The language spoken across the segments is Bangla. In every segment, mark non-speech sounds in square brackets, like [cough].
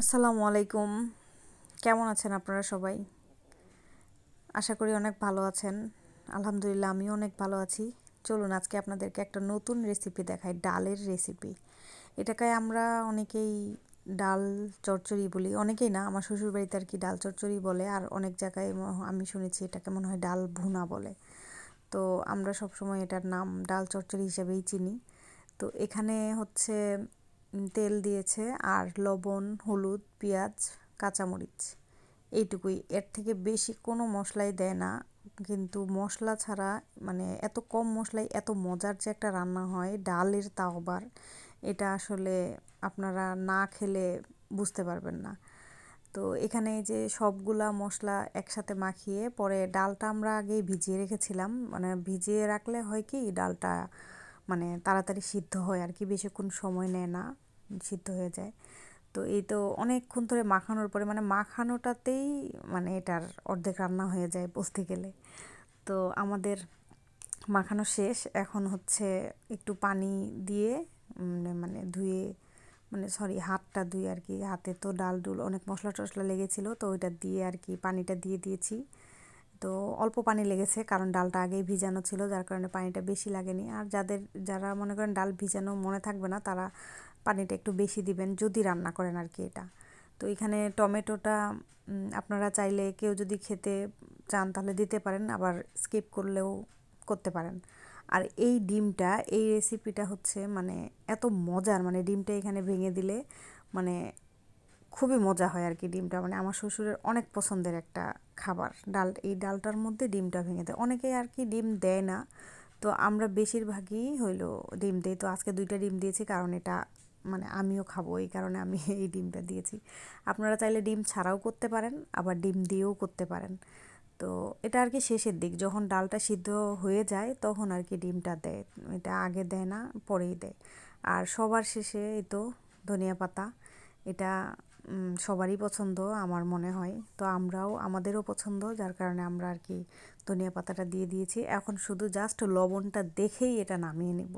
আসসালামু আলাইকুম। কেমন আছেন আপনারা সবাই? আশা করি অনেক ভালো আছেন। আলহামদুলিল্লাহ, আমিও অনেক ভালো আছি। চলুন, আজকে আপনাদেরকে একটা নতুন রেসিপি দেখাই, ডালের রেসিপি এটাকে আমরা অনেকেই ডাল চচ্চড়ি বলি, অনেকেই না, আমার শ্বশুরবাড়িতে আর কি ডাল চচ্চড়ি বলে, আর অনেক জায়গায় আমি শুনেছি এটাকে মনে হয় ডাল ভুনা বলে। তো আমরা সবসময় এটার নাম ডাল চচ্চড়ি হিসেবেই চিনি। তো এখানে হচ্ছে তেল দিয়েছে আর লবণ, হলুদ, পেঁয়াজ, কাঁচামরিচ। এইটুকুই। এর থেকে বেশি কোনো মশলাই দেয় না। কিন্তু মশলা ছাড়া মানে এত কম মশলায় এত মজার যে একটা রান্না হয়, ডালের তাওবার এটা আসলে আপনারা না খেলে বুঝতে পারবেন না। তো এখানে যে সবগুলা মশলা একসাথে মাখিয়ে, পরে ডালটা আমরা আগেই ভিজিয়ে রেখেছিলাম। মানে ভিজিয়ে রাখলে হয় কি, ডালটা মানে তাড়াতাড়ি সিদ্ধ হয় আর কি, বেশিক্ষণ সময় নেয় না, সিদ্ধ হয়ে যায়। তো এই তো অনেকক্ষণ ধরে মাখানোর পরে মানে মাখানোটাতেই মানে এটার অর্ধেক রান্না হয়ে যায় বসতে গেলে। তো আমাদের মাখানো শেষ, এখন হচ্ছে একটু পানি দিয়ে মানে ধুয়ে মানে সরি হাতটা ধুয়ে আর কি, হাতে তো ডাল ডুল অনেক মশলা টশলা লেগেছিলো, তো ওইটা দিয়ে আর কি পানিটা দিয়ে দিয়েছি। তো অল্প পানি লেগেছে, কারণ ডালটা আগেই ভিজানো ছিল, যার কারণে পানিটা বেশি লাগেনি। আর যাদের, যারা মনে করেন ডাল ভিজানো মনে থাকবে না, তারা পানিটা একটু বেশি দিবেন, যদি রান্না করেন আর কি এটা। তো এখানে টমেটোটা আপনারা চাইলে কেউ যদি খেতে চান তাহলে দিতে পারেন, আবার স্কিপ করলেও করতে পারেন। আর এই ডিমটা, এই রেসিপিটা হচ্ছে মানে এত মজার মানে ডিমটা এখানে ভেঙে দিলে মানে খুবই মজা হয় আর কি ডিমটা। মানে আমার শ্বশুরের অনেক পছন্দের একটা খাবার। ডাল, এই ডালটার মধ্যে ডিমটা ভেঙে দেয়। অনেকেই আর কি ডিম দেয় না। তো আমরা বেশিরভাগই হইল ডিম দিই। তো আজকে দুইটা ডিম দিয়েছি, কারণ এটা মানে আমিও খাব, এই কারণে আমি [laughs] এই ডিমটা দিয়েছি। আপনারা চাইলে ডিম ছাড়াও করতে পারেন, আবার ডিম দিয়েও করতে পারেন। তো এটা আর কি শেষের দিক। যখন ডালটা সিদ্ধ হয়ে যায়, তখন আর কি ডিমটা দেয়। এটা আগে দেয় না, পরেই দেয়। আর সবার শেষে এই তো ধনিয়া পাতা। এটা সবারই পছন্দ, আমার মনে হয়। তো আমরাও, আমাদেরও পছন্দ, যার কারণে আমরা আর কি ধনিয়া পাতাটা দিয়ে দিয়েছি। এখন শুধু জাস্ট লবণটা দেখেই এটা নামিয়ে নেব।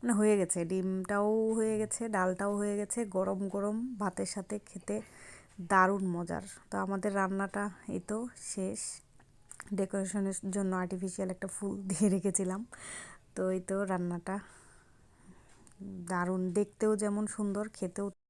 মানে হয়ে গেছে, ডিমটাও হয়ে গেছে, ডালটাও হয়ে গেছে, গরম গরম, ভাতের সাথে খেতে দারুণ মজার। তো আমাদের রান্নাটা এই তো শেষ। ডেকোরেশনের জন্য আর্টিফিশিয়াল একটা ফুল [laughs] দিয়ে রেখেছিলাম। তো এই তো রান্নাটা দারুণ, দেখতেও যেমন সুন্দর, খেতেও